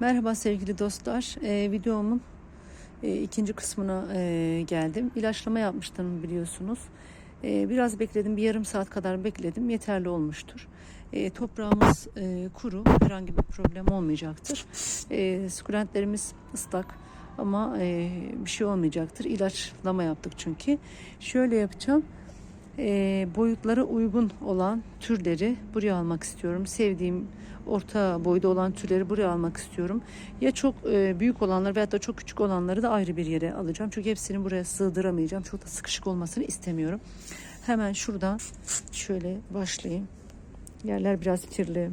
Merhaba sevgili dostlar. Ee, videomun e, ikinci kısmına e, geldim. İlaçlama yapmıştım biliyorsunuz. E, biraz bekledim, bir yarım saat kadar bekledim. Yeterli olmuştur. E, toprağımız e, kuru, herhangi bir problem olmayacaktır. E, sukulentlerimiz ıslak ama e, bir şey olmayacaktır. İlaçlama yaptık çünkü. Şöyle yapacağım. E, boyutlara uygun olan türleri buraya almak istiyorum. Sevdiğim orta boyda olan türleri buraya almak istiyorum. Ya çok e, büyük olanları veyahut da çok küçük olanları da ayrı bir yere alacağım. Çünkü hepsini buraya sığdıramayacağım. Çok da sıkışık olmasını istemiyorum. Hemen şuradan şöyle başlayayım. Yerler biraz kirli.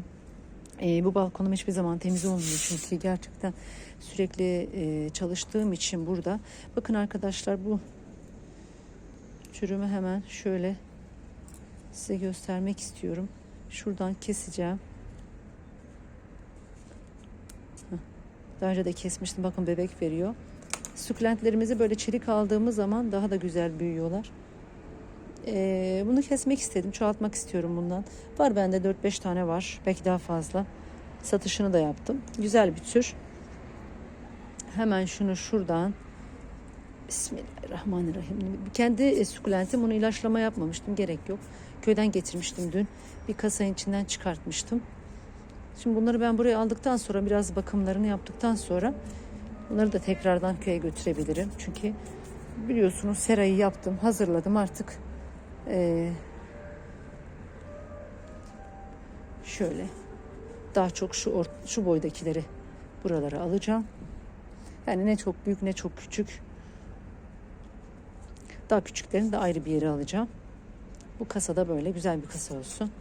E, bu balkonum hiçbir zaman temiz olmuyor çünkü gerçekten sürekli e, çalıştığım için burada. Bakın arkadaşlar bu türümü hemen şöyle size göstermek istiyorum. Şuradan keseceğim. Daha önce de kesmiştim. Bakın bebek veriyor. Sukulentlerimizi böyle çelik aldığımız zaman daha da güzel büyüyorlar. Ee, bunu kesmek istedim. Çoğaltmak istiyorum bundan. Var bende 4-5 tane var. Belki daha fazla. Satışını da yaptım. Güzel bir tür. Hemen şunu şuradan Bismillahirrahmanirrahim. Kendi e, sukulentim onu ilaçlama yapmamıştım. Gerek yok. Köyden getirmiştim dün. Bir kasanın içinden çıkartmıştım. Şimdi bunları ben buraya aldıktan sonra biraz bakımlarını yaptıktan sonra bunları da tekrardan köye götürebilirim. Çünkü biliyorsunuz serayı yaptım, hazırladım artık. Ee, şöyle daha çok şu or- şu boydakileri buralara alacağım. Yani ne çok büyük ne çok küçük. Daha küçüklerini de ayrı bir yere alacağım. Bu kasada böyle güzel bir kasa olsun.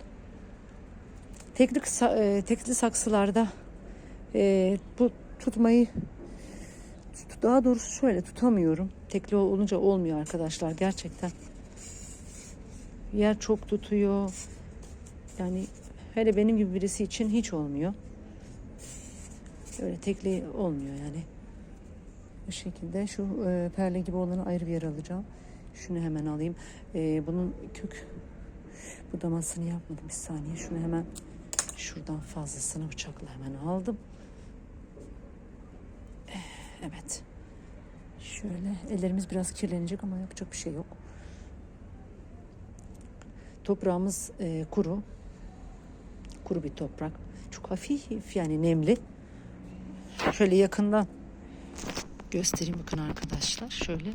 Tekli, kısa- e, tekli saksılarda e, bu tutmayı daha doğrusu şöyle tutamıyorum. Tekli olunca olmuyor arkadaşlar gerçekten. Yer çok tutuyor. Yani hele benim gibi birisi için hiç olmuyor. Öyle tekli olmuyor yani. Bu şekilde şu e, perle gibi olanı ayrı bir yere alacağım. Şunu hemen alayım. E, bunun kök budamasını yapmadım bir saniye. Şunu hemen şuradan fazlasını bıçakla hemen aldım. Eh, Evet. Şöyle ellerimiz biraz kirlenecek ama yapacak bir şey yok. Toprağımız e, kuru. Kuru bir toprak. Çok hafif yani nemli. Şöyle yakından göstereyim bakın arkadaşlar. Şöyle.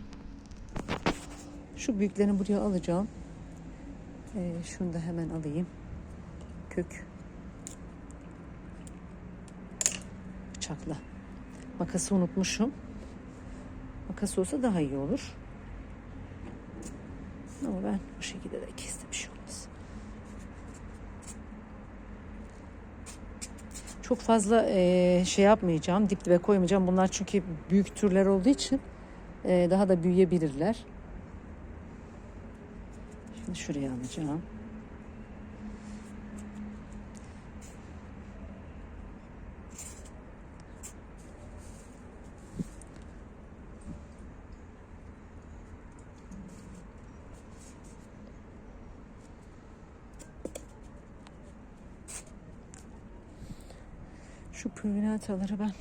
Şu büyüklerini buraya alacağım. Ee, şunu da hemen alayım. Kök. Bıçakla. Makası unutmuşum. Makas olsa daha iyi olur. Ama ben bu şekilde de kestim. Bir şey. Çok fazla eee, şey yapmayacağım. Dip dibe koymayacağım. Bunlar çünkü büyük türler olduğu için eee, daha da büyüyebilirler. Şuraya alacağım. Şu püvinataları ben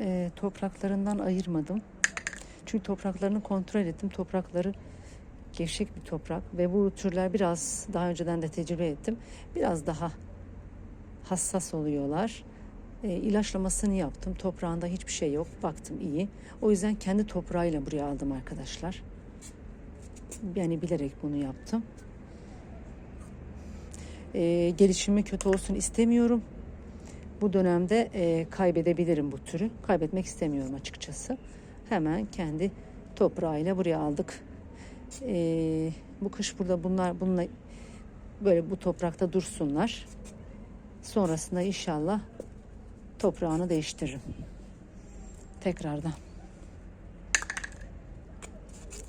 eee, topraklarından ayırmadım. Çünkü topraklarını kontrol ettim. Toprakları gevşek bir toprak ve bu türler biraz daha önceden de tecrübe ettim. Biraz daha hassas oluyorlar. E, ilaçlamasını yaptım. Toprağında hiçbir şey yok. Baktım iyi. O yüzden kendi toprağıyla buraya aldım arkadaşlar. Yani bilerek bunu yaptım. E, gelişimi kötü olsun istemiyorum. Bu dönemde e, kaybedebilirim bu türü. Kaybetmek istemiyorum açıkçası. Hemen kendi toprağıyla buraya aldık. Ee, bu kış burada bunlar bununla böyle bu toprakta dursunlar. Sonrasında inşallah toprağını değiştiririm. Tekrardan.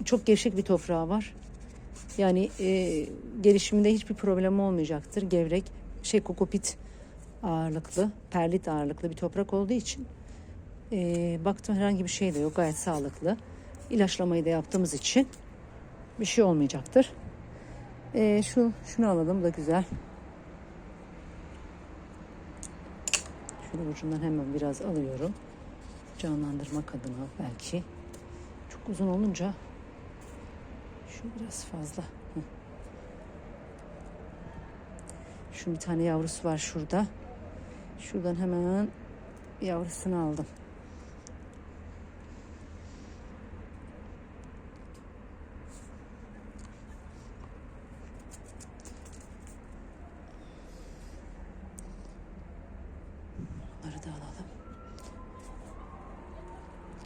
Çok gevşek bir toprağı var. Yani e, gelişiminde hiçbir problem olmayacaktır. Gevrek, şey kokopit ağırlıklı, perlit ağırlıklı bir toprak olduğu için e, baktım herhangi bir şey de yok. Gayet sağlıklı. İlaçlamayı da yaptığımız için bir şey olmayacaktır. Ee, şu şunu alalım da güzel. Şöyle ucundan hemen biraz alıyorum. Canlandırmak adına belki. Çok uzun olunca şu biraz fazla. Şu bir tane yavrusu var şurada. Şuradan hemen yavrusunu aldım. Bunları da alalım.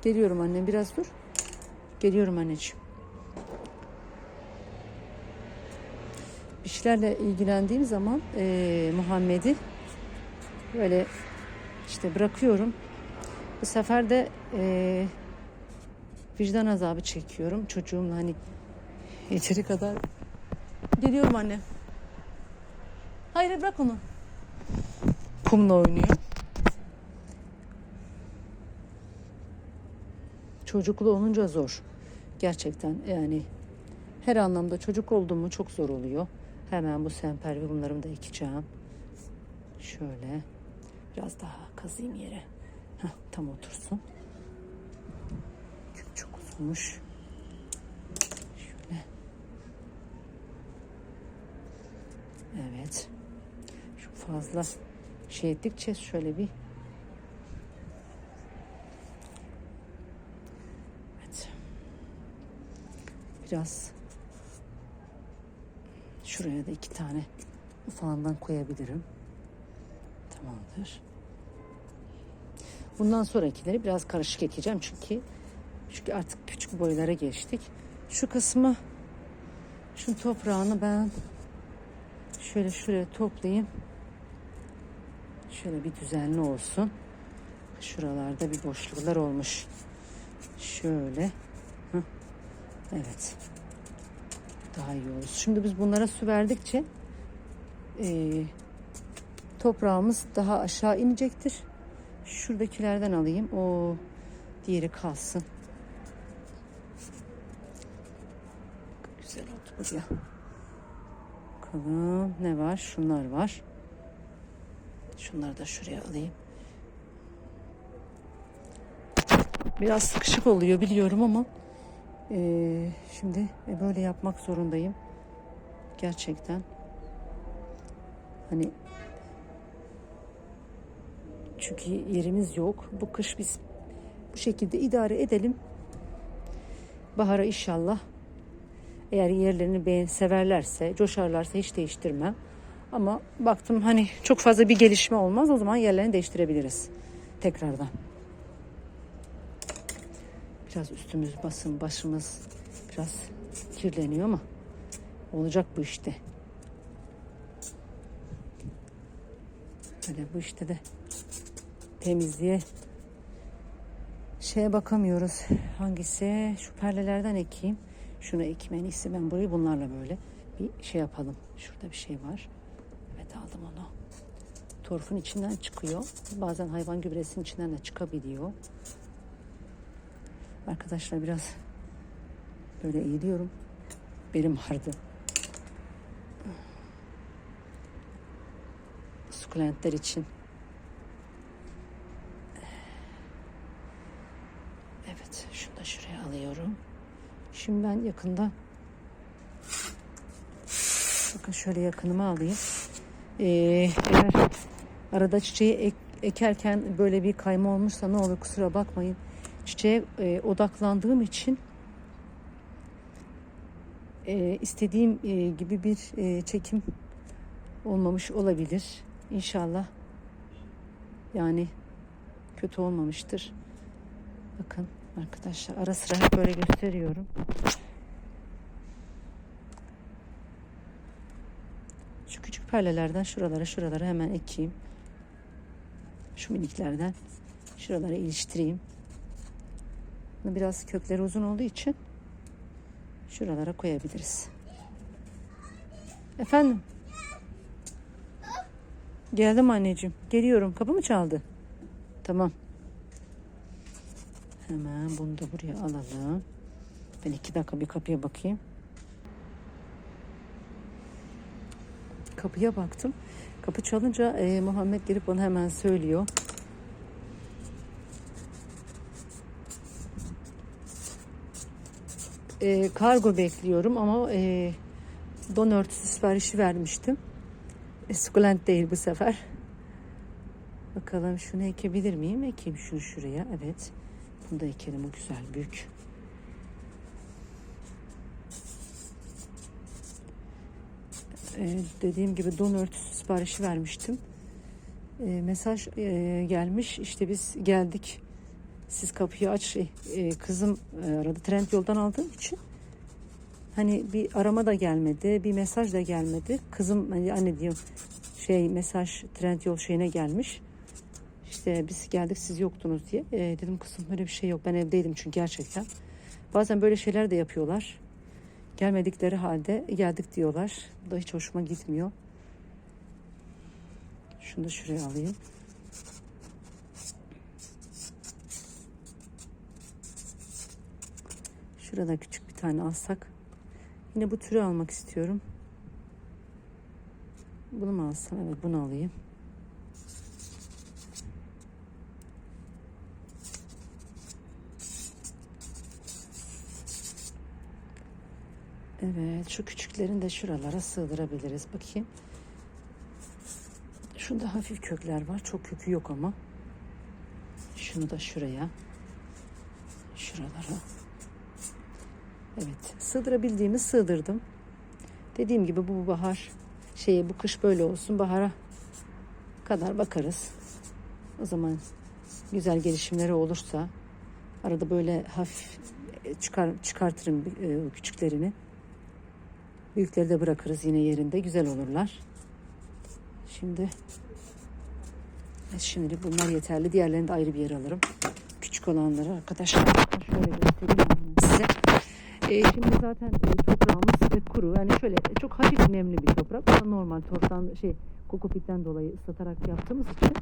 Geliyorum annem biraz dur. Geliyorum anneciğim. Bir şeylerle ilgilendiğim zaman eee, Muhammed'i böyle işte bırakıyorum. Bu sefer de eee, vicdan azabı çekiyorum. Çocuğumla hani yeteri kadar. Geliyorum anne. Hayır bırak onu. Kumla oynuyor. Çocuklu olunca zor. Gerçekten yani her anlamda çocuk oldu mu çok zor oluyor. Hemen bu semperviyumlarımı da ekeceğim. Şöyle biraz daha kazıyım yere. Heh, tam otursun. Kök çok uzunmuş. Şöyle. Evet. Şu fazla şey ettikçe şöyle bir Evet. Biraz şuraya da iki tane ufağından koyabilirim. Tamamdır. Bundan sonrakileri biraz karışık ekeceğim çünkü çünkü artık küçük boylara geçtik. Şu kısmı şu toprağını ben şöyle şuraya toplayayım. Şöyle bir düzenli olsun. Şuralarda bir boşluklar olmuş. Şöyle. Evet. Daha iyi olur. Şimdi biz bunlara su verdikçe eee, toprağımız daha aşağı inecektir. Şuradakilerden alayım. O diğeri kalsın. Güzel oldu buraya. Bakalım ne var? Şunlar var. Şunları da şuraya alayım. Biraz sıkışık oluyor biliyorum ama eee, şimdi e, böyle yapmak zorundayım. Gerçekten. Hani çünkü yerimiz yok. Bu kış biz bu şekilde idare edelim. Bahara inşallah eğer yerlerini beğen severlerse, coşarlarsa hiç değiştirmem. Ama baktım hani çok fazla bir gelişme olmaz. O zaman yerlerini değiştirebiliriz tekrardan. Biraz üstümüz basın, başımız biraz kirleniyor ama olacak bu işte. Böyle bu işte de temizliğe şeye bakamıyoruz. Hangisi? Şu perlelerden ekeyim. Şunu ekeyim en iyisi. Ben burayı bunlarla böyle bir şey yapalım. Şurada bir şey var. Evet aldım onu. Torfun içinden çıkıyor. Bazen hayvan gübresinin içinden de çıkabiliyor. Arkadaşlar biraz böyle eğiliyorum. Belim vardı. Sukulentler için. Evet, şunu da şuraya alıyorum. Şimdi ben yakında bakın şöyle yakınıma alayım. Ee, eğer arada çiçeği ek- ekerken böyle bir kayma olmuşsa ne olur kusura bakmayın. Çiçeğe e, odaklandığım için e, istediğim e, gibi bir e, çekim olmamış olabilir. İnşallah yani kötü olmamıştır. Bakın arkadaşlar ara sıra böyle gösteriyorum. Şu küçük perlelerden şuralara şuralara hemen ekeyim. Şu miniklerden şuralara iliştireyim. Bunu Biraz kökleri uzun olduğu için şuralara koyabiliriz. Efendim? Geldim anneciğim. Geliyorum. Kapı mı çaldı? Tamam. Hemen bunu da buraya alalım. Ben iki dakika bir kapıya bakayım. Kapıya baktım. Kapı çalınca e, Muhammed gelip bana hemen söylüyor. E, kargo bekliyorum ama e, don siparişi vermiştim. E, değil bu sefer. Bakalım şunu ekebilir miyim? Ekeyim şunu şuraya. Evet. Bunu da ekelim. O güzel. Büyük. E, dediğim gibi don örtüsü siparişi vermiştim. E, mesaj e, gelmiş. İşte biz geldik. Siz kapıyı aç. Şey, e, kızım e, aradı. Trend yoldan aldığım için. Hani bir arama da gelmedi. Bir mesaj da gelmedi. Kızım hani anne diyor şey mesaj trend yol şeyine gelmiş. İşte biz geldik siz yoktunuz diye. E, dedim kızım öyle bir şey yok. Ben evdeydim çünkü gerçekten. Bazen böyle şeyler de yapıyorlar. Gelmedikleri halde geldik diyorlar. Bu da hiç hoşuma gitmiyor. Şunu da şuraya alayım. Şurada küçük bir tane alsak. Yine bu türü almak istiyorum. Bunu mu alsam? Evet bunu alayım. Evet şu küçüklerini de şuralara sığdırabiliriz. Bakayım. Şunda hafif kökler var. Çok kökü yok ama. Şunu da şuraya. Şuralara. Evet. Sığdırabildiğimi sığdırdım. Dediğim gibi bu bahar şeye bu kış böyle olsun. Bahara kadar bakarız. O zaman güzel gelişimleri olursa arada böyle hafif çıkar çıkartırım e, küçüklerini. Büyükleri de bırakırız yine yerinde. Güzel olurlar. Şimdi şimdi bunlar yeterli. Diğerlerini de ayrı bir yere alırım. Küçük olanları arkadaşlar şöyle göstereyim. E, şimdi zaten e, toprağımız e, kuru. Yani şöyle e, çok hafif nemli bir toprak. Da normal toprağın şey kokopitten dolayı ıslatarak yaptığımız için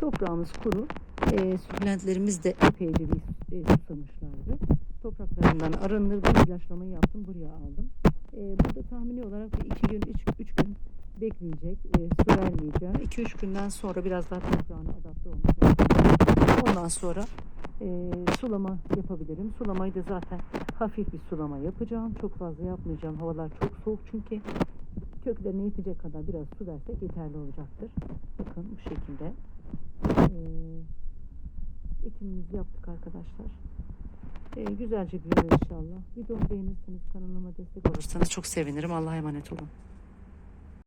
toprağımız kuru. E, sukulentlerimiz de epeyce bir e, susamışlardı. Topraklarından arındırdım, ilaçlamayı yaptım, buraya aldım. E, burada tahmini olarak bir iki gün, üç, gün bekleyecek. E, su vermeyeceğim. 2-3 günden sonra biraz daha toprağına adapte olmuş. Ondan sonra e, sulama yapabilirim. Sulamayı da zaten hafif bir sulama yapacağım. Çok fazla yapmayacağım. Havalar çok soğuk çünkü köklerine yetecek kadar biraz su versek yeterli olacaktır. Bakın bu şekilde. E, ekimimizi yaptık arkadaşlar. E, güzelce büyür inşallah. Videomu beğenirseniz kanalıma destek olursanız çok sevinirim. Allah'a emanet olun.